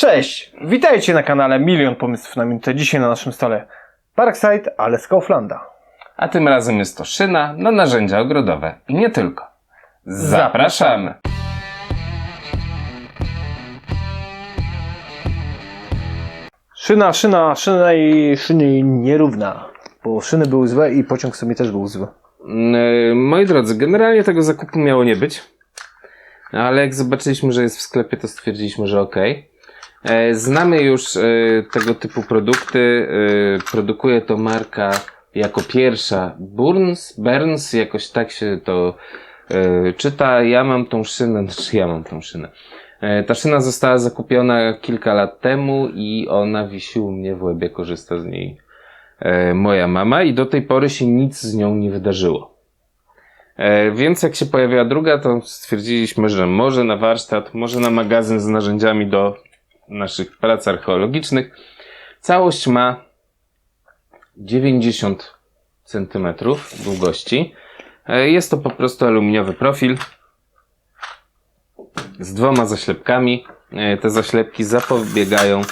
Cześć! Witajcie na kanale Milion Pomysłów na Minutę. Dzisiaj na naszym stole Parkside, ale z Kauflanda. A tym razem jest to szyna na narzędzia ogrodowe. I nie tylko. Zapraszamy! Szyna, szyna, szyna i szyny nierówna. Bo szyny były złe i pociąg sobie też był zły. Mm, Moi drodzy, generalnie tego zakupu miało nie być. Ale jak zobaczyliśmy, że jest w sklepie, to stwierdziliśmy, że okej. E, Znamy już e, tego typu produkty. E, Produkuje to marka jako pierwsza Burns, Burns, jakoś tak się to czyta. Ja mam tą szynę, znaczy ja mam tą szynę. Ta szyna została zakupiona kilka lat temu i ona wisi u mnie w łebie, korzysta z niej moja mama i do tej pory się nic z nią nie wydarzyło. Więc jak się pojawiła druga, to stwierdziliśmy, że może na warsztat, może na magazyn z narzędziami do naszych prac archeologicznych. Całość ma 90 cm długości. E, Jest to po prostu aluminiowy profil z dwoma zaślepkami. E, Te zaślepki zapobiegają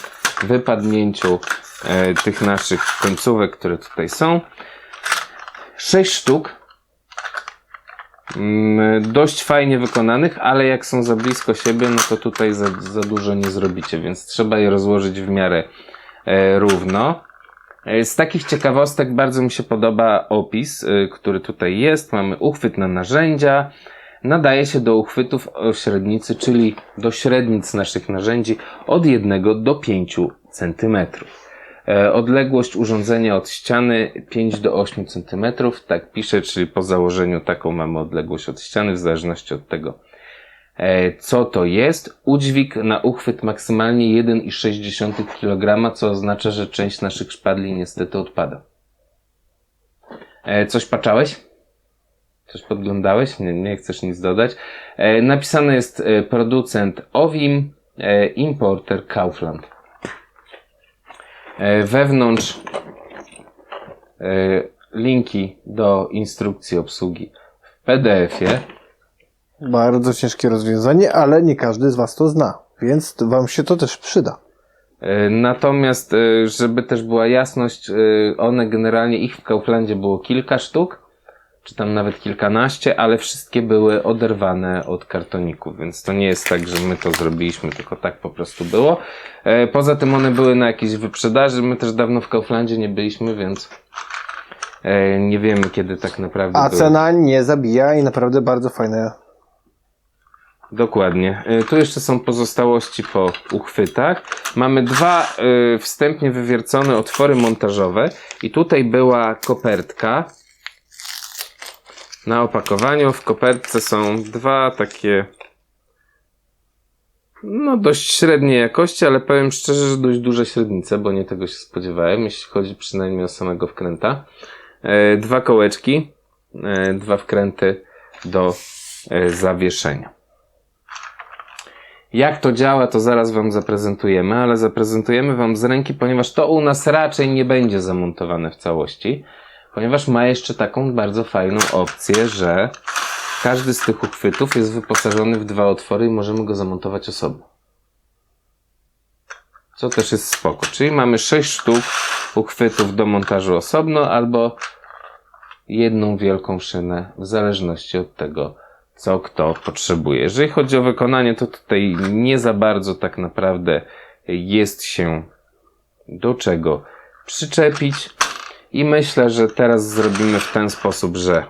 wypadnięciu e, tych naszych końcówek, które tutaj są. Sześć sztuk. Mm, Dość fajnie wykonanych, ale jak są za blisko siebie, no to tutaj za, za dużo nie zrobicie, więc trzeba je rozłożyć w miarę e, równo. E, Z takich ciekawostek bardzo mi się podoba opis, e, który tutaj jest. Mamy uchwyt na narzędzia. Nadaje się do uchwytów o średnicy, czyli do średnic naszych narzędzi od 1 do 5 cm. E, Odległość urządzenia od ściany 5 do 8 cm. Tak pisze, czyli po założeniu taką mamy odległość od ściany, w zależności od tego, e, co to jest. Udźwig na uchwyt maksymalnie 1,6 kg, co oznacza, że część naszych szpadli niestety odpada. E, Coś patrzałeś? Coś podglądałeś? Nie, nie chcesz nic dodać. Napisane jest producent Ovim, e, importer Kaufland. E, wewnątrz e, linki do instrukcji obsługi w PDF-ie. Bardzo ciężkie rozwiązanie, ale nie każdy z Was to zna, więc Wam się to też przyda. E, Natomiast, żeby też była jasność, one generalnie, ich w Kauflandzie było kilka sztuk, czy tam nawet kilkanaście, ale wszystkie były oderwane od kartoników, więc to nie jest tak, że my to zrobiliśmy, tylko tak po prostu było. E, Poza tym one były na jakiejś wyprzedaży, my też dawno w Kauflandzie nie byliśmy, więc e, nie wiemy kiedy tak naprawdę A były. cena nie zabija i naprawdę bardzo fajne. Dokładnie. Y, Tu jeszcze są pozostałości po uchwytach. Mamy dwa wstępnie wywiercone otwory montażowe i tutaj była kopertka. Na opakowaniu w kopertce są dwa takie no dość średniej jakości, ale powiem szczerze, że dość duże średnice, bo nie tego się spodziewałem, jeśli chodzi przynajmniej o samego wkręta. E, Dwa kołeczki, e, dwa wkręty do e, zawieszenia. Jak to działa, to zaraz Wam zaprezentujemy, ale zaprezentujemy Wam z ręki, ponieważ to u nas raczej nie będzie zamontowane w całości, ponieważ ma jeszcze taką bardzo fajną opcję, że każdy z tych uchwytów jest wyposażony w dwa otwory i możemy go zamontować osobno. Co też jest spoko. Czyli mamy 6 sztuk uchwytów do montażu osobno albo jedną wielką szynę w zależności od tego, co kto potrzebuje. Jeżeli chodzi o wykonanie, to tutaj nie za bardzo tak naprawdę jest się do czego przyczepić. I myślę, że teraz zrobimy w ten sposób, że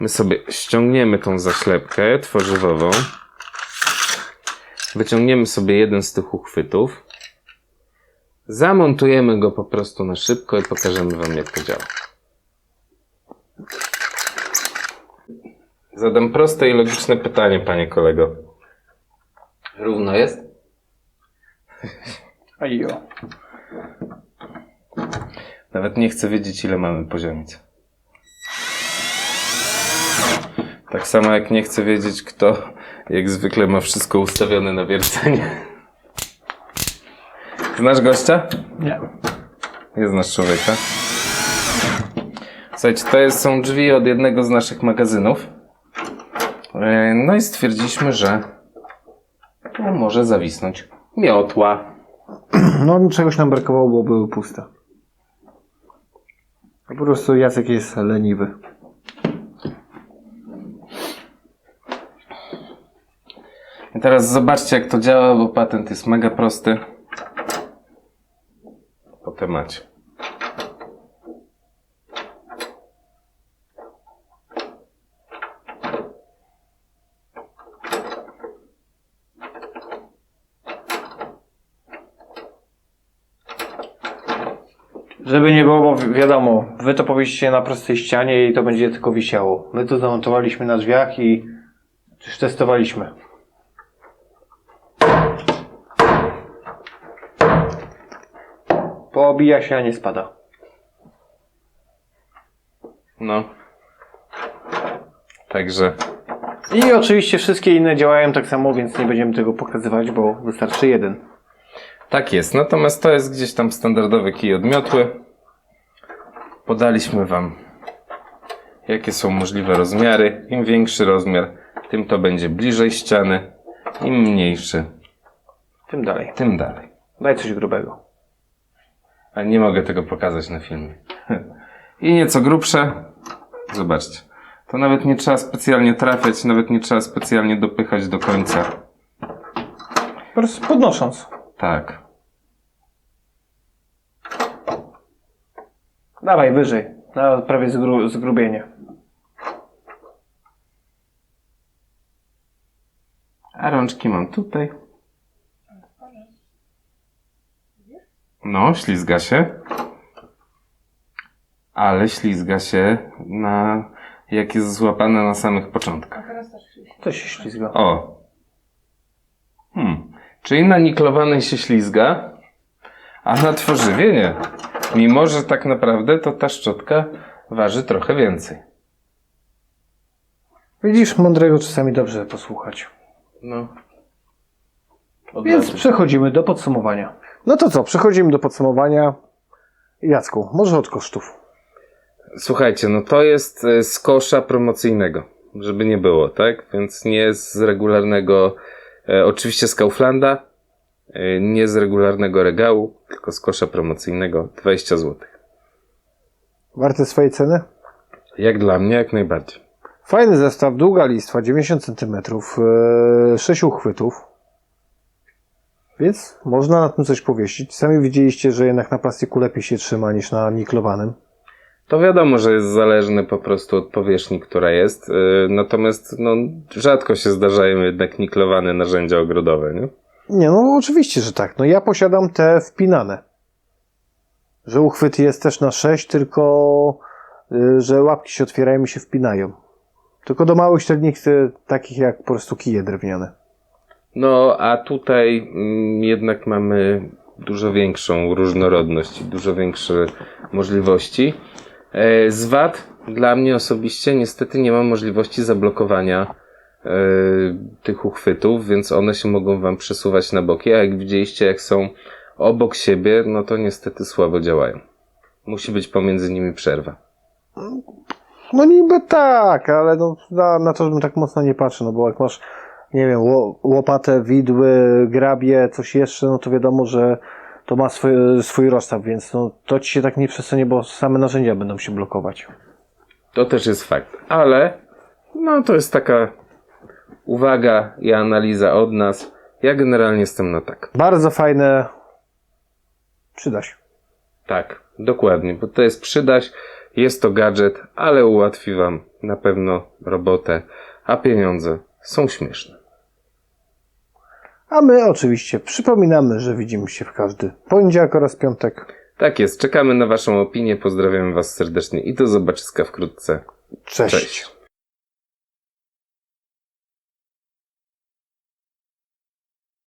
my sobie ściągniemy tą zaślepkę tworzywową. Wyciągniemy sobie jeden z tych uchwytów. Zamontujemy go po prostu na szybko i pokażemy Wam, jak to działa. Zadam proste i logiczne pytanie, panie kolego. Równo jest? Ajo. Nawet nie chcę wiedzieć, ile mamy poziomic. Tak samo jak nie chcę wiedzieć, kto jak zwykle ma wszystko ustawione na wiercenie. Znasz gościa? Nie. Nie znasz człowieka. Słuchajcie, to jest, są drzwi od jednego z naszych magazynów. E, No i stwierdziliśmy, że może zawisnąć Miotła. No, czegoś nam brakowało, bo były puste. Po prostu Jacek jest leniwy. I teraz zobaczcie, jak to działa, bo patent jest mega prosty. Po temacie. Żeby nie było, bo wi- wiadomo, wy to powieście na prostej ścianie i to będzie tylko wisiało. My to zamontowaliśmy na drzwiach i już testowaliśmy. Poobija się, a nie spada. No. Także I oczywiście wszystkie inne działają tak samo, więc nie będziemy tego pokazywać, bo wystarczy jeden. Tak jest. Natomiast to jest gdzieś tam standardowy kij odmiotły. Podaliśmy Wam, jakie są możliwe rozmiary. Im większy rozmiar, tym to będzie bliżej ściany. Im mniejszy, Tym dalej. tym dalej. Daj coś grubego. A nie mogę tego pokazać na filmie. I nieco grubsze. Zobaczcie. To nawet nie trzeba specjalnie trafiać, nawet nie trzeba specjalnie dopychać do końca. Po prostu podnosząc. Tak. Dawaj, wyżej. Na prawie zgru zgrubienie. A rączki mam tutaj. No, ślizga się. Ale ślizga się na, jak jest złapane na samych początkach. To się ślizga. O. Czyli na niklowanej się ślizga, a na tworzywie nie. Mimo, że tak naprawdę to ta szczotka waży trochę więcej. Widzisz, mądrego czasami dobrze posłuchać. No. Więc przechodzimy do podsumowania. No to co, przechodzimy do podsumowania. Jacku, może od kosztów. Słuchajcie, no to jest e, z kosza promocyjnego, żeby nie było, tak? Więc nie z regularnego, oczywiście z Kauflanda, e, nie z regularnego regału, tylko z kosza promocyjnego 20 zł. Warte swojej ceny? Jak dla mnie, jak najbardziej. Fajny zestaw, długa listwa, 90 cm, yy, 6 uchwytów. Więc można na tym coś powiesić. Sami widzieliście, że jednak na plastiku lepiej się trzyma niż na niklowanym. To wiadomo, że jest zależne po prostu od powierzchni, która jest, e, natomiast no, rzadko się zdarzają jednak niklowane narzędzia ogrodowe, nie? Nie, no oczywiście, że tak. No ja posiadam te wpinane. Że uchwyt jest też na 6, tylko y, że łapki się otwierają i się wpinają. Tylko do małych średnich, y, takich jak po prostu kije drewniane. No, a tutaj mm, jednak mamy dużo większą różnorodność i dużo większe możliwości. E, z wad dla mnie osobiście niestety nie ma możliwości zablokowania e, tych uchwytów, więc one się mogą wam przesuwać na boki, a jak widzieliście, jak są obok siebie, no to niestety słabo działają. Musi być pomiędzy nimi przerwa. No niby tak, ale no, na, na to bym tak mocno nie patrzył, no bo jak masz, nie wiem, ło- łopatę, widły, grabie, coś jeszcze, no to wiadomo, że to ma swój, swój rozstaw, więc no, to ci się tak nie przesunie, bo same narzędzia będą się blokować. To też jest fakt, ale no to jest taka uwaga i analiza od nas. Ja generalnie jestem na tak. Bardzo fajne, przyda się. Tak, dokładnie, bo to jest przydaś, jest to gadżet, ale ułatwi Wam na pewno robotę, a pieniądze są śmieszne. A my oczywiście przypominamy, że widzimy się w każdy poniedziałek oraz piątek. Tak jest, czekamy na Waszą opinię, pozdrawiam Was serdecznie i do zobaczyska wkrótce. Cześć. Cześć.